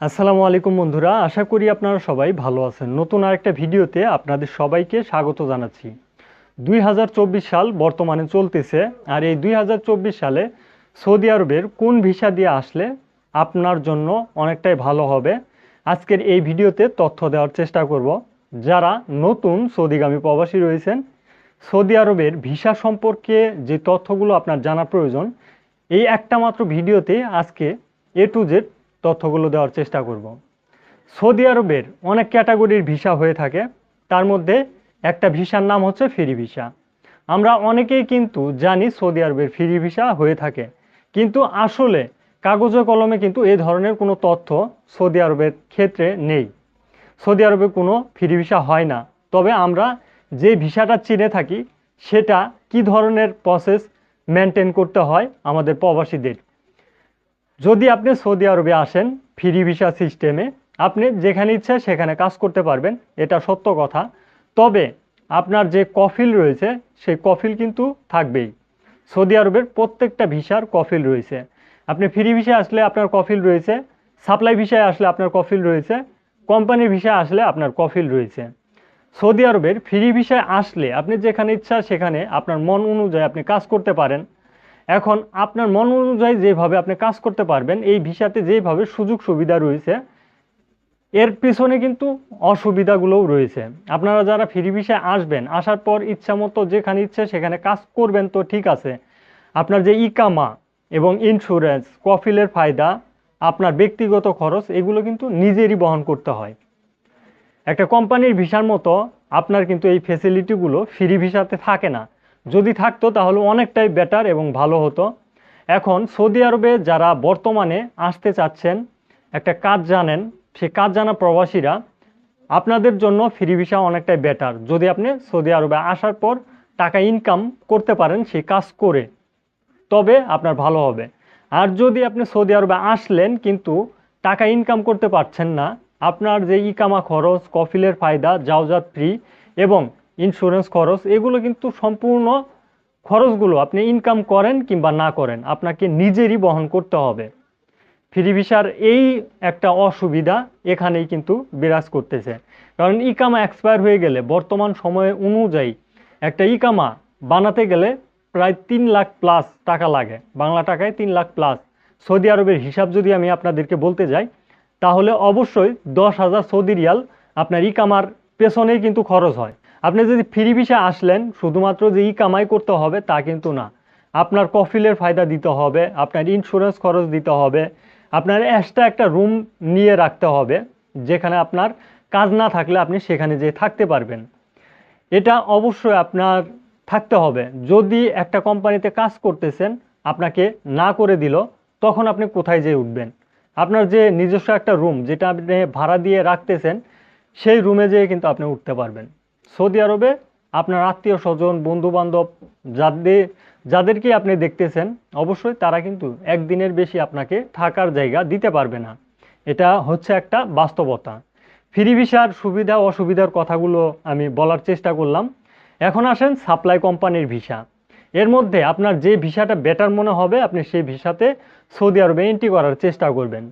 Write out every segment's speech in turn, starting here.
আসসালামু আলাইকুম বন্ধুরা, আশা করি আপনারা সবাই ভালো আছেন। নতুন আরেকটা ভিডিওতে আপনাদের সবাইকে স্বাগত জানাচ্ছি। দুই হাজার চব্বিশ সাল বর্তমানে চলতেছে, আর এই দুই হাজার চব্বিশ সালে সৌদি আরবের কোন ভিসা দিয়ে আসলে আপনার জন্য অনেকটাই ভালো হবে, আজকের এই ভিডিওতে তথ্য দেওয়ার চেষ্টা করব। যারা নতুন সৌদিগামী প্রবাসী রয়েছেন, সৌদি আরবের ভিসা সম্পর্কে যে তথ্যগুলো আপনার জানা প্রয়োজন, এই একটা মাত্র ভিডিওতে আজকে এ টু জেড তথ্যগুলো দেওয়ার চেষ্টা করব। সৌদি আরবের অনেক ক্যাটাগরির ভিসা হয়ে থাকে। তার মধ্যে একটা ভিসার নাম হচ্ছে ফ্রি ভিসা। আমরা অনেকেই কিন্তু জানি সৌদি আরবের ফ্রি ভিসা হয়ে থাকে। কিন্তু আসলে কাগজে কলমে কিন্তু এই ধরনের কোনো তথ্য সৌদি আরবের ক্ষেত্রে নেই। সৌদি আরবে কোনো ফ্রি ভিসা হয় না। তবে আমরা যে ভিসাটা চিনে থাকি, সেটা কি ধরনের প্রসেস মেনটেন করতে হয় আমাদের প্রবাসীদের? যদি আপনি সৌদি আরবে আসেন, ফ্রি ভিসা সিস্টেমে, আপনি যেখানে ইচ্ছা সেখানে কাজ করতে পারবেন, এটা সত্য কথা। তবে আপনার যে কফিল রয়েছে, সেই কফিল কিন্তু থাকবেই। সৌদি আরবের প্রত্যেকটা ভিসার কফিল রয়েছে। আপনি ফ্রি ভিসায় আসলে আপনার কফিল রয়েছে, সাপ্লাই ভিসায় আসলে আপনার কফিল রয়েছে কোম্পানির ভিসায় আসলে আপনার কফিল রয়েছে। সৌদি আরবের ফ্রি ভিসায় আসলে আপনি যেখানে ইচ্ছা সেখানে আপনার মন অনুযায়ী আপনি কাজ করতে পারেন। এখন আপনার মন অনুযায়ী যেভাবে আপনি কাজ করতে পারবেন, এই ভিসাতে যেভাবে সুযোগ সুবিধা রয়েছে, এর পিছনে কিন্তু অসুবিধাগুলোও রয়েছে। আপনারা যারা ফ্রি ভিসায় আসবেন, আসার পর ইচ্ছা মতো যেখানে ইচ্ছে সেখানে কাজ করবেন তো ঠিক আছে। আপনার যে ইকামা এবং ইন্স্যুরেন্স কফিলের ফায়দা, আপনার ব্যক্তিগত খরচ, এগুলো কিন্তু নিজেরই বহন করতে হয়। একটা কোম্পানির ভিসার মতো আপনার কিন্তু এই ফেসিলিটিগুলো ফ্রি ভিসাতে থাকে না। যদি থাকতো তাহলে অনেকটাই বেটার এবং ভালো হতো। এখন সৌদি আরবে যারা বর্তমানে আসতে চাচ্ছেন, একটা কাজ জানেন, সেই কাজ জানা প্রবাসীরা, আপনাদের জন্য ফ্রি ভিসা অনেকটাই বেটার যদি আপনি সৌদি আরবে আসার পর টাকা ইনকাম করতে পারেন, সেই কাজ করে, তবে আপনার ভালো হবে। আর যদি আপনি সৌদি আরবে আসলেন কিন্তু টাকা ইনকাম করতে পারছেন না, আপনার যে ইকামা খরচ, কফিলের ফায়দা জাওজাত ফ্রি এবং ইন্স্যুরেন্স খরচ, এগুলো কিন্তু সম্পূর্ণ খরচগুলো আপনি ইনকাম করেন কিংবা না করেন, আপনাকে নিজেরই বহন করতে হবে। ফ্রি ভিসার এই একটা অসুবিধা এখানেই কিন্তু বিরাজ করতেছে। কারণ ইকামা এক্সপায়ার হয়ে গেলে, বর্তমান সময়ে অনুযায়ী একটা ইকামা বানাতে গেলে প্রায় তিন লাখ প্লাস টাকা লাগে। বাংলা টাকায় তিন লাখ প্লাস সৌদি আরবের হিসাব যদি আমি আপনাদেরকে বলতে যাই, তাহলে অবশ্যই দশ হাজার সৌদি রিয়াল আপনার ইকামার পেছনেই কিন্তু খরচ হয়। আপনি যদি ফ্রি ভিসা আসলেন, শুধুমাত্র যে ই কামাই করতে হবে তা কিন্তু না। আপনার কফিলের ফায়দা দিতে হবে, আপনার ইন্স্যুরেন্স খরচ দিতে হবে, আপনার এক্সট্রা একটা রুম নিয়ে রাখতে হবে, যেখানে আপনার কাজ না থাকলে আপনি সেখানে যেয়ে থাকতে পারবেন। এটা অবশ্যই আপনার থাকতে হবে। যদি একটা কোম্পানিতে কাজ করতেছেন, আপনাকে না করে দিল, তখন আপনি কোথায় যেয়ে উঠবেন? আপনার যে নিজস্ব একটা রুম যেটা আপনি ভাড়া দিয়ে রাখতেছেন, সেই রুমে যেয়ে কিন্তু আপনি উঠতে পারবেন। সৌদি আরবে আপনার আত্মীয় স্বজন বন্ধু বান্ধব যাদের যাদেরকে আপনি দেখতেছেন, অবশ্যই তারা কিন্তু একদিনের বেশি আপনাকে থাকার জায়গা দিতে পারবে না। এটা হচ্ছে একটা বাস্তবতা। ফ্রি ভিসার সুবিধা, অসুবিধার কথাগুলো আমি বলার চেষ্টা করলাম। এখন আসেন সাপ্লাই কোম্পানির ভিসা। এর মধ্যে আপনার যে ভিসাটা বেটার মনে হবে, আপনি সেই ভিসাতে সৌদি আরবে এন্ট্রি করার চেষ্টা করবেন।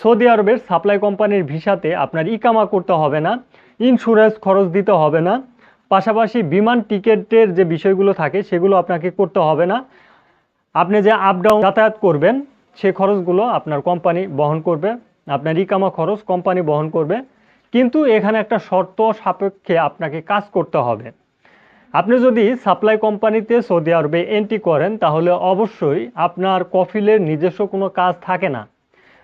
সৌদি আরবের সাপ্লাই কোম্পানির ভিসাতে আপনার ইকামা করতে হবে না। ইন্স্যুরেন্স খরচ দিতে হবে না। পাশাপাশি বিমান টিকিটের যে বিষয়গুলো থাকে, সেগুলো আপনাকে করতে হবে না। আপনি যে আপ ডাউন যাতায়াত করবেন, সে খরচগুলো আপনার কোম্পানি বহন করবে। আপনার ইকামা খরচ কোম্পানি বহন করবে। কিন্তু এখানে একটা শর্ত সাপেক্ষে আপনাকে কাজ করতে হবে। আপনি যদি সাপ্লাই কোম্পানিতে সৌদি আরবে এন্ট্রি করেন, তাহলে অবশ্যই আপনার কফিলের নিজস্ব কোনো কাজ থাকে না।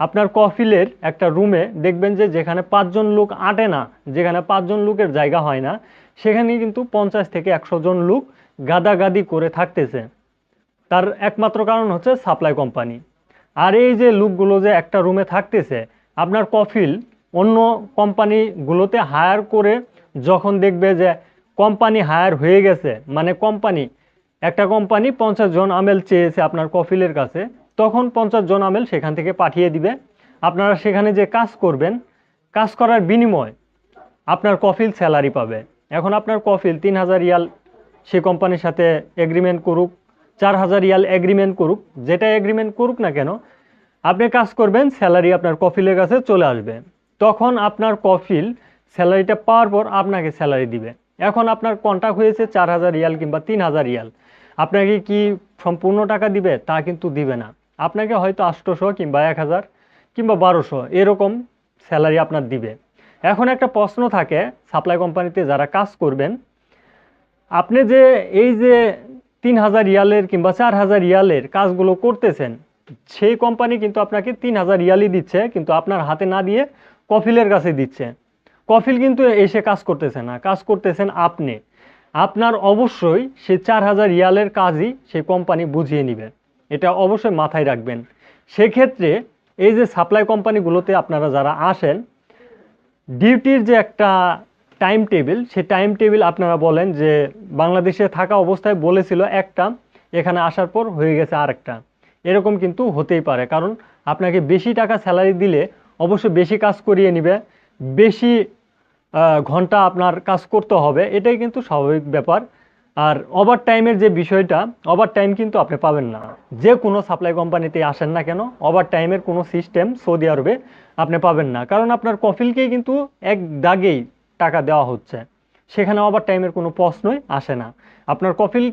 আপনার কফিলের একটা রুমে দেখবেন যে যেখানে পাঁচজন লোক আটে না, যেখানে পাঁচজন লোকের জায়গা হয় না সেখানে কিন্তু পঞ্চাশ থেকে একশো জন লোক গাদাগাদি করে থাকতেছে। তার একমাত্র কারণ হচ্ছে সাপ্লাই কোম্পানি আর এই যে লোকগুলো যে একটা রুমে থাকতেছে, আপনার কফিল অন্য কোম্পানিগুলোতে হায়ার করে যখন দেখবে যে কোম্পানি হায়ার হয়ে গেছে মানে কোম্পানি একটা কোম্পানি পঞ্চাশ জন আমেল চেয়েছে আপনার কফিলের কাছে তখন পঞ্চাশ জন আমেল সেখান থেকে পাঠিয়ে দিবে। আপনারা সেখানে যে কাজ করবেন, কাজ করার বিনিময় আপনার কফিল স্যালারি পাবে। এখন আপনার কফিল তিন হাজার ইয়াল সে কোম্পানির সাথে এগ্রিমেন্ট করুক, চার হাজার ইয়াল এগ্রিমেন্ট করুক, যেটা এগ্রিমেন্ট করুক না কেন, আপনি কাজ করবেন, স্যালারি আপনার কফিলের কাছে চলে আসবে। তখন আপনার কফিল স্যালারিটা পাওয়ার পর আপনাকে স্যালারি দিবে। এখন আপনার কন্ট্যাক্ট হয়েছে চার হাজার রিয়াল কিংবা তিন হাজার রিয়াল আপনাকে কি সম্পূর্ণ টাকা দিবে? তা কিন্তু দিবে না। আপনাকে হয়তো আটশোশো কিংবা এক হাজার কিংবা বারোশো এরকম স্যালারি আপনার দিবে। এখন একটা প্রশ্ন থাকে সাপ্লাই কোম্পানিতে যারা কাজ করবেন, আপনি যে এই যে তিন হাজার রিয়ালের কিংবা চার হাজার রিয়ালের কাজগুলো করতেছেন, সেই কোম্পানি কিন্তু আপনাকে তিন হাজার রিয়ালই দিচ্ছে, কিন্তু আপনার হাতে না দিয়ে কফিলের কাছে দিচ্ছে। কফিল কিন্তু এসে কাজ করতেছে না, কাজ করতেছেন আপনি। আপনার অবশ্যই সে চার হাজার রিয়ালের কাজই সেই কোম্পানি বুঝিয়ে নেবে। এটা অবশ্যই মাথায় রাখবেন। সেক্ষেত্রে এই যে সাপ্লাই কোম্পানিগুলোতে আপনারা যারা আসেন, ডিউটির যে একটা টাইম টেবিল, সেই টাইম টেবিল আপনারা বলেন যে বাংলাদেশে থাকা অবস্থায় বলেছিল একটা, এখানে আসার পর হয়ে গেছে আরেকটা। এরকম কিন্তু হতেই পারে, কারণ আপনাকে বেশি টাকা স্যালারি দিলে অবশ্যই বেশি কাজ করিয়ে নেবে, বেশি ঘণ্টা আপনার কাজ করতে হবে, এটাই কিন্তু স্বাভাবিক ব্যাপার। আর ওভার টাইমের যে বিষয়টা ওভার টাইম কিন্তু আপনি পাবেন না। যে কোনো সাপ্লাই কোম্পানিতে আসেন না কেন ওভার টাইমের কোনো সিস্টেম সৌদি আরবে আপনি পাবেন না। কারণ আপনার কফিলকেই কিন্তু এক দাগেই টাকা দেওয়া হচ্ছে। সেখানে ওভার টাইমের কোনো প্রশ্নই আসে না। আপনার কফিল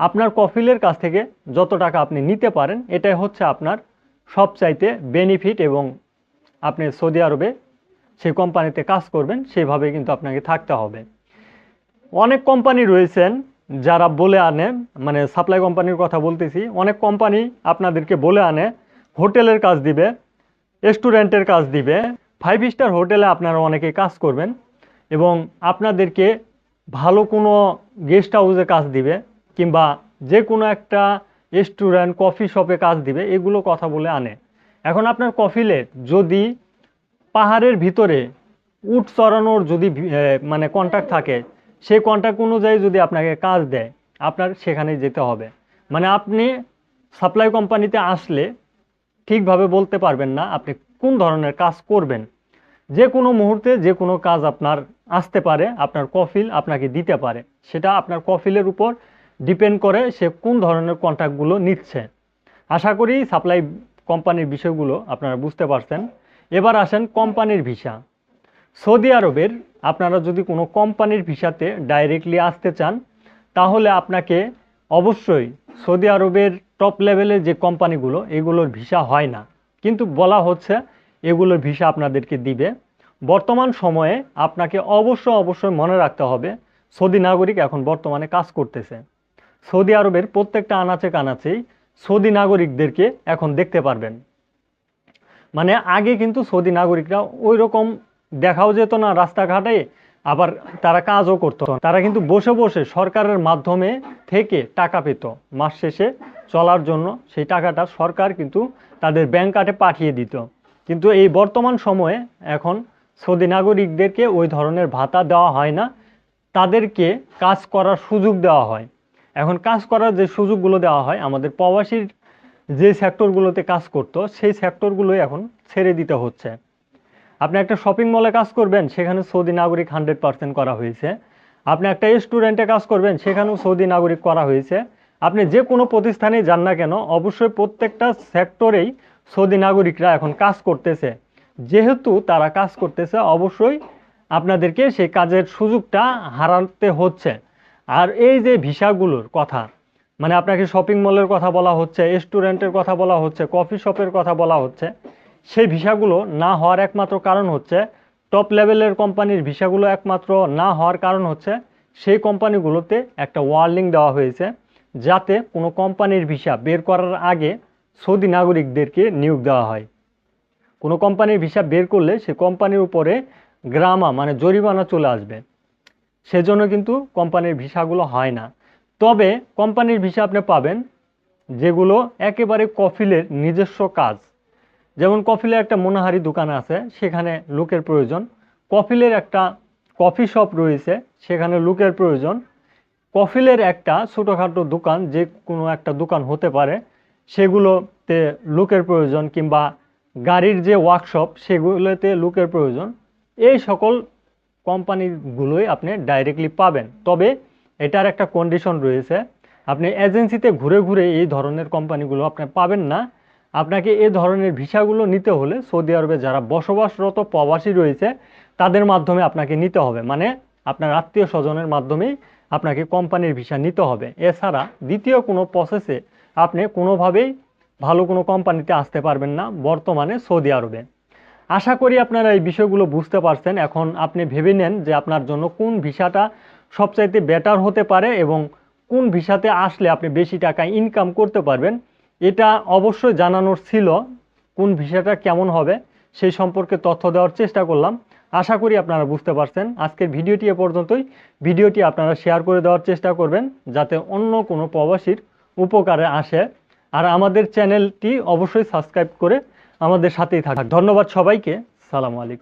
আপনার কফিলের কাছ থেকে যত টাকা আপনি নিতে পারেন, এটাই হচ্ছে আপনার সবচাইতে বেনিফিট এবং আপনি সৌদি আরবে সেই কোম্পানিতে কাজ করবেন, সেভাবে কিন্তু আপনাকে থাকতে হবে। অনেক কোম্পানি রয়েছেন যারা বলে আনে মানে সাপ্লাই কোম্পানির কথা বলতেছি, অনেক কোম্পানি আপনাদেরকে বলে আনে, হোটেলের কাজ দিবে রেস্টুরেন্টের কাজ দিবে ফাইভ স্টার হোটেলে আপনারা অনেকে কাজ করবেন এবং আপনাদেরকে ভালো কোনো গেস্ট হাউসে কাজ দিবে কিংবা যে কোনো একটা রেস্টুরেন্ট কফি শপে কাজ দিবে, এগুলো কথা বলে আনে। এখন আপনার কফিলে যদি পাহাড়ের ভিতরে উট চড়ানোর যদি মানে কন্ট্রাক্ট থাকে সেই কন্ট্রাক্ট অনুযায়ী যদি আপনাকে কাজ দেয়, আপনার সেখানে যেতে হবে। মানে আপনি সাপ্লাই কোম্পানিতে আসলে ঠিকভাবে বলতে পারবেন না আপনি কোন ধরনের কাজ করবেন। যে কোনো মুহূর্তে যে কোনো কাজ আপনার আসতে পারে, আপনার কফিল আপনাকে দিতে পারে। সেটা আপনার কফিলের উপর ডিপেন্ড করে সে কোন ধরনের কন্ট্রাক্টগুলো নিচ্ছে। আশা করি সাপ্লাই কোম্পানির বিষয়গুলো আপনারা বুঝতে পারছেন। এবার আসেন কোম্পানির ভিসা সৌদি আরবের আপনারা যদি কোনো কোম্পানির ভিসাতে ডাইরেক্টলি আসতে চান, তাহলে আপনাকে অবশ্যই সৌদি আরবের টপ লেভেলের যে কোম্পানিগুলো, এগুলোর ভিসা হয় না। কিন্তু বলা হচ্ছে এগুলোর ভিসা আপনাদেরকে দিবে। বর্তমান সময়ে আপনাকে অবশ্য অবশ্যই মনে রাখতে হবে, সৌদি নাগরিক এখন বর্তমানে কাজ করতেছে। সৌদি আরবের প্রত্যেকটা আনাচে কানাচেই সৌদি নাগরিকদেরকে এখন দেখতে পারবেন। মানে আগে কিন্তু সৌদি নাগরিকরা ওই রকম দেখাও যেত না রাস্তাঘাটে, আবার তারা কাজও করতো। তারা কিন্তু বসে বসে সরকারের মাধ্যমে থেকে টাকা পেত। মাস শেষে চলার জন্য সেই টাকাটা সরকার কিন্তু তাদের ব্যাংক কার্ডে পাঠিয়ে দিত। কিন্তু এই বর্তমান সময়ে এখন সৌদি নাগরিকদেরকে ওই ধরনের ভাতা দেওয়া হয় না। তাদেরকে কাজ করার সুযোগ দেওয়া হয়। এখন কাজ করার যে সুযোগগুলো দেওয়া হয়, আমাদের প্রবাসীর যে সেক্টরগুলোতে কাজ করতো, সেই সেক্টরগুলোই এখন ছেড়ে দিতে হচ্ছে। আপনি একটা শপিং মলে কাজ করবেন, সেখানে সৌদি নাগরিক হান্ড্রেড পার্সেন্ট করা হয়েছে। আপনি একটা রেস্টুরেন্টে কাজ করবেন, সেখানেও সৌদি নাগরিক করা হয়েছে। আপনি যে কোনো প্রতিষ্ঠানেই যান না কেন, অবশ্যই প্রত্যেকটা সেক্টরেই সৌদি নাগরিকরা এখন কাজ করতেছে। যেহেতু তারা কাজ করতেছে, অবশ্যই আপনাদেরকে সেই কাজের সুযোগটা হারাতে হচ্ছে। আর এই যে ভিসাগুলোর কথা মানে আপনাকে শপিং মলের কথা বলা হচ্ছে রেস্টুরেন্টের কথা বলা হচ্ছে কফি শপের কথা বলা হচ্ছে সেই ভিসাগুলো না হওয়ার একমাত্র কারণ হচ্ছে টপ লেভেলের কোম্পানির ভিসাগুলো একমাত্র না হওয়ার কারণ হচ্ছে সেই কোম্পানিগুলোতে একটা ওয়ার্নিং দেওয়া হয়েছে যাতে কোনো কোম্পানির ভিসা বের করার আগে সৌদি নাগরিকদেরকে নিয়োগ দেওয়া হয়। কোনো কোম্পানির ভিসা বের করলে সে কোম্পানির উপরে গ্রামা মানে জরিমানা চলে আসবে। সেজন্য কিন্তু কোম্পানির ভিসাগুলো হয় না। তবে কোম্পানির ভিসা আপনি পাবেন যেগুলো একেবারে কফিলের নিজস্ব কাজ। যেমন কফিলের একটা মনোহারি দোকান আছে, সেখানে লোকের প্রয়োজন। কফিলের একটা কফি শপ রয়েছে, সেখানে লোকের প্রয়োজন। কফিলের একটা ছোটোখাটো দোকান, যে কোনো একটা দোকান হতে পারে, সেগুলোতে লোকের প্রয়োজন, কিংবা গাড়ির যে ওয়ার্কশপ সেগুলোতে লোকের প্রয়োজন। এই সকল কোম্পানিগুলোই আপনি ডাইরেক্টলি পাবেন। তবে এটার একটা কন্ডিশন রয়েছে, আপনি এজেন্সিতে ঘুরে ঘুরে এই ধরনের কোম্পানিগুলো আপনি পাবেন না। আপনাকে এ ধরনের ভিসাগুলো নিতে হলে সৌদি আরবে যারা বসবাসরত প্রবাসী রয়েছে, তাদের মাধ্যমে আপনাকে নিতে হবে। মানে আপনার আত্মীয় স্বজনের মাধ্যমেই আপনাকে কোম্পানির ভিসা নিতে হবে। এছাড়া দ্বিতীয় কোনো প্রসেসে আপনি কোনোভাবেই ভালো কোনো কোম্পানিতে আসতে পারবেন না বর্তমানে সৌদি আরবে। আশা করি আপনারা এই বিষয়গুলো বুঝতে পারছেন। এখন আপনি ভেবে নেন যে আপনার জন্য কোন ভিসাটা সবচাইতে বেটার হতে পারে এবং কোন ভিসাতে আসলে আপনি বেশি টাকা ইনকাম করতে পারবেন। এটা অবশ্যই জানানোর ছিল কোন ভিসাটা কেমন হবে, সেই সম্পর্কে তথ্য দেওয়ার চেষ্টা করলাম। আশা করি আপনারা বুঝতে পারছেন। আজকের ভিডিওটি এ পর্যন্তই। ভিডিওটি আপনারা শেয়ার করে দেওয়ার চেষ্টা করবেন যাতে অন্য কোনো প্রবাসীর উপকারে আসে। আর আমাদের চ্যানেলটি অবশ্যই সাবস্ক্রাইব করে আমাদের সাথেই থাকুন ধন্যবাদ সবাইকে। সালামু আলাইকুম।